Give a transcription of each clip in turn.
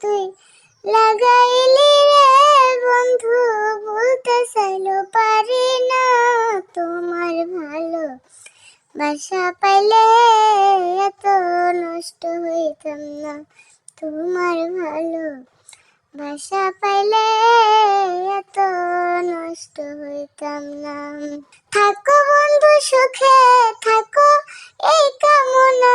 তুই লাগাইলি রে বন্ধু, বলতে চাইলো পারি না তোমার ভালো বাসা পাইলে এত নষ্ট হইতাম না তোমার ভালো বাসা পাইলে এত নষ্ট হইতাম না। থাকো বন্ধু সুখে, থাকো এই কামনা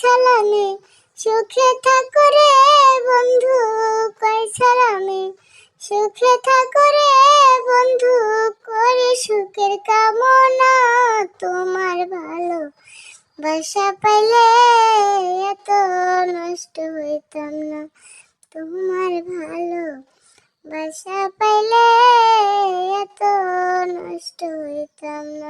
সালামে? সুখে থাকো বন্ধু কই সালামে? সুখে থাকো বন্ধু, করে সুখের কামনা তোমার ভালো। বাসা পাইলে এত নষ্ট হইতাম না, তোমার ভালো। বাসা পাইলে এত নষ্ট হইতাম না।